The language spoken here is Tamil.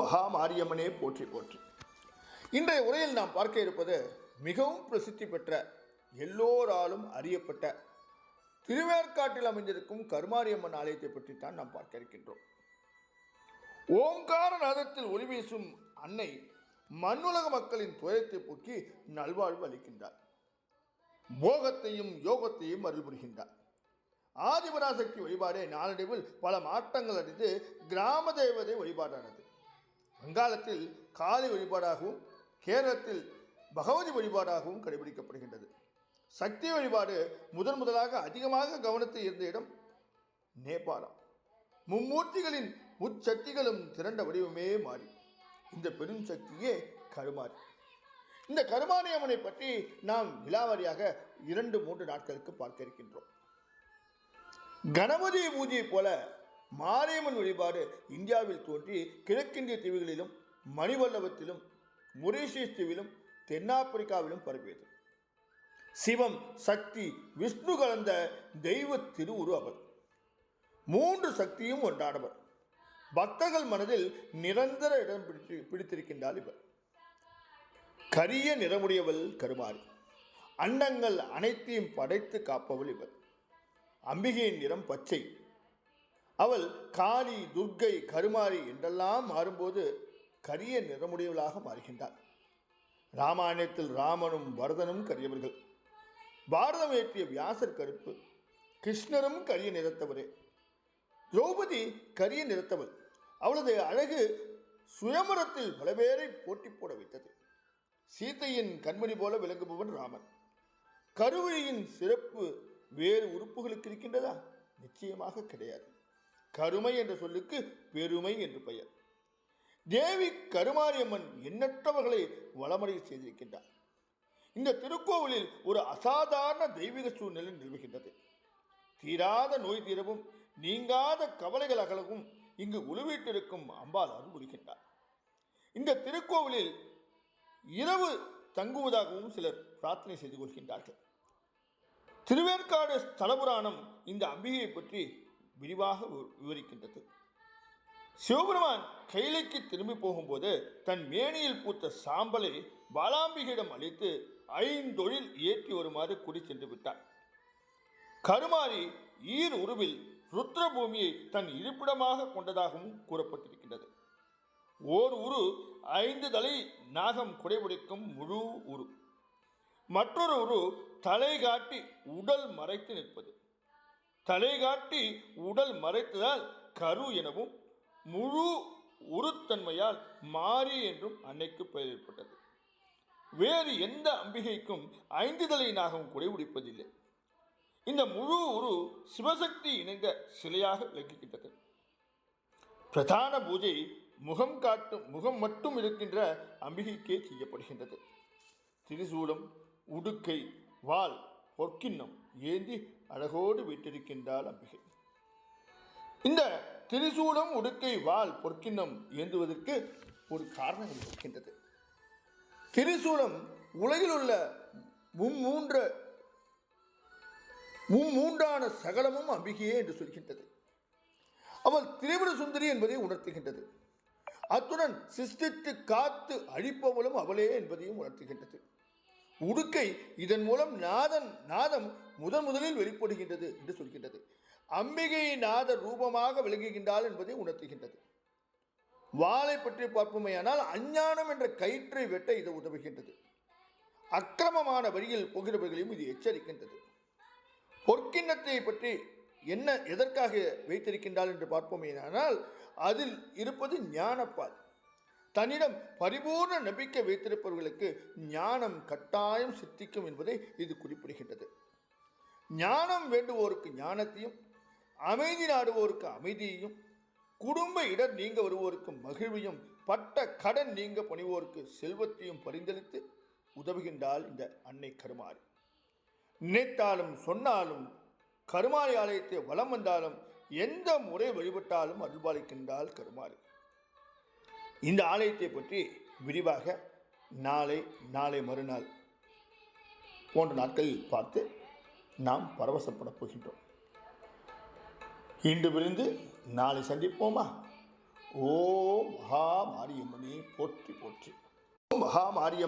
மகா மாரியம்மனே போற்றி போற்றி. இன்றைய உரையில் நாம் பார்க்க இருப்பது மிகவும் பிரசித்தி பெற்ற எல்லோராலும் அறியப்பட்ட திருவேற்காட்டில் அமைந்திருக்கும் கருமாரியம்மன் ஆலயத்தை பற்றித்தான் நாம் பார்க்க இருக்கின்றோம். ஓங்கார நாதத்தில் ஒளி வீசும் அன்னை மண்ணுலக மக்களின் துயரத்தை போக்கி நல்வாழ்வு அளிக்கின்றார். போகத்தையும் யோகத்தையும் அருள் புரிகின்றார். ஆதிபராசக்தி வழிபாடு நாளடைவில் பல மாற்றங்கள் அடைந்து கிராம தேவதை வழிபாடானது. வங்காளத்தில் காளி வழிபாடாகவும் கேரளத்தில் பகவதி வழிபாடாகவும் கடைபிடிக்கப்படுகின்றது. சக்தி வழிபாடு முதன் முதலாக அதிகமாக கவனத்தை இருந்த இடம் நேபாளம். மும்மூர்த்திகளின் முச்சக்திகளும் திரண்ட வடிவமே மாறி இந்த பெரும் சக்தியே கருமாறி இந்த கருமாரியம்மனை பற்றி நாம் விழாவாரியாக இரண்டு மூன்று நாட்களுக்கு பார்க்க இருக்கின்றோம். கணபதி பூஜையை போல மாரியம்மன் வழிபாடு இந்தியாவில் தோன்றி கிழக்கிந்திய தீவுகளிலும் மணிவல்லவத்திலும் மொரீஷியஸ் தீவிலும் தென்னாப்பிரிக்காவிலும் பரவியது சிவம் சக்தி விஷ்ணு கலந்த தெய்வ திருவுரு அவர். மூன்று சக்தியும் ஒன்றானவர். பக்தர்கள் மனதில் நிரந்தர இடம் பிடித்து பிடித்திருக்கின்றார் இவர். கரிய நிறமுடையவள் கருமாறி அண்டங்கள் அனைத்தையும் படைத்து காப்பவள் இவர். அம்பிகையின் நிறம் பச்சை. அவள் காளி துர்க்கை கருமாரி என்றெல்லாம் மாறும்போது கரிய நிறமுடையவளாக மாறுகின்றார் ராமாயணத்தில் ராமனும் பரதனும் கரியவர்கள். பாரதம் ஏற்றிய வியாசர் கருப்பு கிருஷ்ணரும் கரிய நிறத்தவரே. திரௌபதி கரிய நிறத்தவள். அவளது அழகு சுயமரத்தில் பல பேரை போட்டி போட வைத்தது. சீதையின் கண்மணி போல விளங்குபவன் ராமன். கருவழியின் சிறப்பு வேறு உறுப்புகளுக்கு இருக்கின்றதா? நிச்சயமாக கிடையாது. கருமை என்ற சொல்லுக்கு பெருமை என்று பெயர். தேவி கருமாரியம்மன் எண்ணற்றவர்களை வளமடைய செய்திருக்கின்றார். இந்த திருக்கோவிலில் ஒரு அசாதாரண தெய்வீக சூழ்நிலை நிலவுகின்றது. தீராத நோய் தீரவும் நீங்காத கவலைகள் அகலவும் இங்கு உழுவிட்டிருக்கும் அம்பாள் அருள் புரிகின்றார் இந்த திருக்கோவிலில் இரவு தங்குவதாகவும் சிலர் பிரார்த்தனை செய்து கொள்கின்றார்கள். திருவேற்காடு ஸ்தலபுராணம் இந்த அம்பிகையை பற்றி விரிவாக விவரிக்கின்றது. சிவபெருமான் கைலைக்கு திரும்பி போகும்போது தன் மேனியில் பூத்த சாம்பலை பாலாம்பிகையிடம் அளித்து ஐந்தொழில் ஏற்றி வருமாறு குடி சென்று விட்டார் கருமாரி ஈர் உருவில் ருத்ரபூமியை தன் இருப்பிடமாக கொண்டதாகவும் கூறப்பட்டிருக்கின்றது. ஓர் உரு ஐந்து தலை நாகம் குடைபிடிக்கும் முழு உரு. மற்றொரு உரு தலை காட்டி உடல் மறைத்து நிற்பது. தலை காட்டி உடல் மறைத்ததால் கரு எனவும் முழு உருத்தன்மையால் மாறி என்றும் அன்னைக்கு பெயர் ஏற்பட்டது வேறு எந்த அம்பிகைக்கும் ஐந்து தலை நாகம் உடிப்பதில்லை. இந்த முழு உரு சிவசக்தி இணைந்த சிலையாக விளக்குகின்றது பிரதான பூஜை முகம் காட்டும் முகம் மட்டும் இருக்கின்ற அம்பிகைக்கே செய்யப்படுகின்றது. திரிசூலம் உடுக்கை வாள் பொற்கிண்ணம் ஏந்தி அழகோடு வீட்டிருக்கின்றாள் அம்பிகை. இந்த திரிசூலம் உடுக்கை வாள் பொற்கிண்ணம் ஏந்துவதற்கு ஒரு காரணம் இருக்கின்றது. திரிசூலம் உலகில் உள்ள மும்மூன்ற மும்மூன்றான சகலமும் அம்பிகையே என்று சொல்கின்றது. அவள் திரிபுர சுந்தரி என்பதை உணர்த்துகின்றது. அத்துடன் சிஸ்டித்து காத்து அழிப்பவளும் அவளே என்பதையும் உணர்த்துகின்றது. உடுக்கை இதன் மூலம் நாதன் நாதம் முதன் முதலில் வெளிப்படுகின்றது என்று சொல்கின்றது. அம்பிகை நாத ரூபமாக விளங்குகின்றாள் என்பதை உணர்த்துகின்றது. வாளை பற்றி பார்ப்போமேயானால் அஞ்ஞானம் என்ற கயிற்றை வெட்ட இது உதவுகின்றது. அக்கிரமமான வழியில் போகிறவர்களையும் இது எச்சரிக்கின்றது. பொற்கிண்ணத்தை பற்றி என்ன எதற்காக வைத்திருக்கின்றாள் என்று பார்ப்போமேயானால் அதில் இருப்பது ஞானப்பால். தன்னிடம் பரிபூர்ண நம்பிக்கை வைத்திருப்பவர்களுக்கு ஞானம் கட்டாயம் சித்திக்கும் என்பதை இது குறிப்பிடுகின்றது. ஞானம் வேண்டுவோருக்கு ஞானத்தையும் அமைதி நாடுவோருக்கு அமைதியையும் குடும்ப இடர் நீங்க வருவோருக்கு மகிழ்வையும் பட்ட கடன் நீங்க பணிவோருக்கு செல்வத்தையும் பரிந்தளித்து உதவுகின்றால் இந்த அன்னை கருமாரி நினைத்தாலும் சொன்னாலும் கருமாரி ஆலயத்தை வலம் வந்தாலும் எந்த முறை வழிபட்டாலும் அருள்பாலிக்கின்றால் கருமாரி இந்த ஆலயத்தை பற்றி விரிவாக நாளை நாளை மறுநாள் போன்ற நாட்களில் பார்த்து நாம் பரவசப்பட போகின்றோம். இன்று விருந்து நாளை சந்திப்போமா? ஓம் மகா மாரியம்மனே போற்றி போற்றி. ஓம் மகா மாரியம்மன்